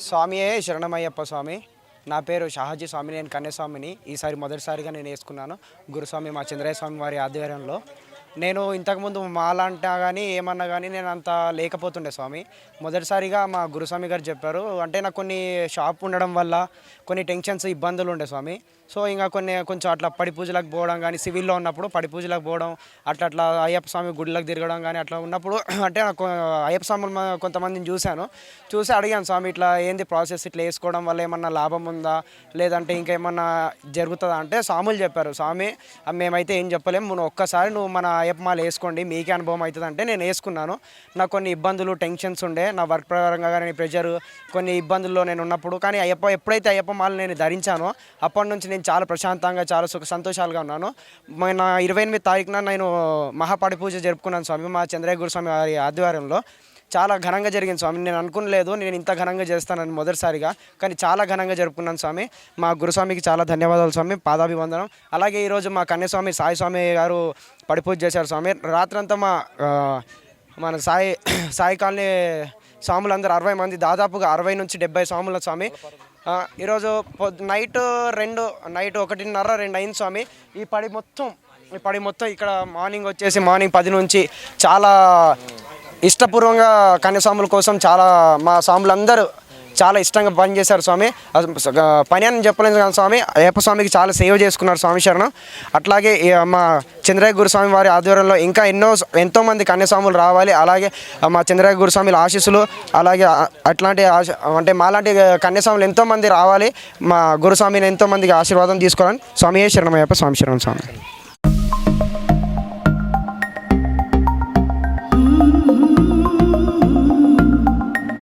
స్వామియే శరణమయ్యప్ప స్వామి. నా పేరు షాహాజీ స్వామి నేను కన్యస్వామిని. ఈసారి మొదటిసారిగా నేను వేసుకున్నాను. గురుస్వామి మా చంద్రయ్య స్వామి వారి ఆధ్వర్యంలో. నేను ఇంతకుముందు మాలంటా కానీ ఏమన్నా కానీ నేను అంత లేకపోతుండే స్వామి. మొదటిసారిగా మా గురుస్వామి గారు చెప్పారు. అంటే నాకు కొన్ని షాప్ ఉండడం వల్ల కొన్ని టెన్షన్స్ ఇబ్బందులు ఉండే స్వామి. సో ఇంకా కొన్ని కొంచెం అట్లా పడి పూజలకు పోవడం కానీ సివిల్లో ఉన్నప్పుడు పడి పూజలకు పోవడం అట్లా అట్లా అయ్యప్ప స్వామి గుడిలకు తిరగడం కానీ అట్లా ఉన్నప్పుడు అంటే నాకు అయ్యప్ప స్వాములు కొంతమందిని చూశాను. చూసి అడిగాను స్వామి ఇట్లా ఏంది ప్రాసెస్? ఇట్లా వేసుకోవడం వల్ల ఏమన్నా లాభం ఉందా? లేదంటే ఇంకేమన్నా జరుగుతుందా? అంటే స్వాములు చెప్పారు. స్వామి మేమైతే ఏం చెప్పలేము నువ్వు ఒక్కసారి నువ్వు మన అయ్యప్ప మాల వేసుకోండి మీకే అనుభవం అవుతుంది అంటే నేను వేసుకున్నాను. నాకు కొన్ని ఇబ్బందులు టెన్షన్స్ ఉండే నా వర్క్ ప్రకారంగా కానీ ప్రెషర్ కొన్ని ఇబ్బందుల్లో నేను ఉన్నప్పుడు. కానీ అయ్యప్ప ఎప్పుడైతే అయ్యప్ప మాల నేను ధరించానో అప్పటి నుంచి నేను చాలా ప్రశాంతంగా చాలా సుఖ సంతోషాలుగా ఉన్నాను. నా ఇరవై ఎనిమిది తారీఖున నేను మహాపాడి పూజ జరుపుకున్నాను స్వామి మా చంద్రయ్య గురుస్వామి వారి ఆధ్వర్యంలో. చాలా ఘనంగా జరిగింది స్వామి. నేను అనుకోలేదు నేను ఇంత ఘనంగా చేస్తానని మొదటిసారిగా కానీ చాలా ఘనంగా జరుపుకున్నాను స్వామి. మా గురుస్వామికి చాలా ధన్యవాదాలు స్వామి పాదాభివందనం. అలాగే ఈరోజు మా కన్యస్వామి సాయి స్వామి గారు పడిపూజ చేశారు స్వామి. రాత్రంతా మా మన సాయి సాయి కాలనీ స్వాములందరూ అరవై మంది దాదాపుగా అరవై నుంచి డెబ్బై స్వాముల స్వామి. ఈరోజు పొద్దు నైట్ రెండు నైట్ ఒకటిన్నర రెండు అయింది స్వామి. ఈ పడి మొత్తం ఈ పడి మొత్తం ఇక్కడ మార్నింగ్ వచ్చేసి మార్నింగ్ పది నుంచి చాలా ఇష్టపూర్వంగా కన్యస్వాముల కోసం చాలా మా స్వాములందరూ చాలా ఇష్టంగా పని చేశారు స్వామి పని అని చెప్పలేదు కానీ స్వామి అయ్యప్ప స్వామికి చాలా సేవ చేసుకున్నారు స్వామి శరణం. అట్లాగే మా చంద్రయ్య గురుస్వామి వారి ఆధ్వర్యంలో ఇంకా ఎన్నో ఎంతోమంది కన్యస్వాములు రావాలి. అలాగే మా చంద్రయ్య గురుస్వామిల ఆశీస్సులు అలాగే అట్లాంటి ఆశ అంటే మాలాంటి కన్యస్వాములు ఎంతోమంది రావాలి. మా గురుస్వామిని ఎంతోమందికి ఆశీర్వాదం తీసుకోవాలని స్వామి శరణమయ్యప్ప స్వామి శరణం స్వామి.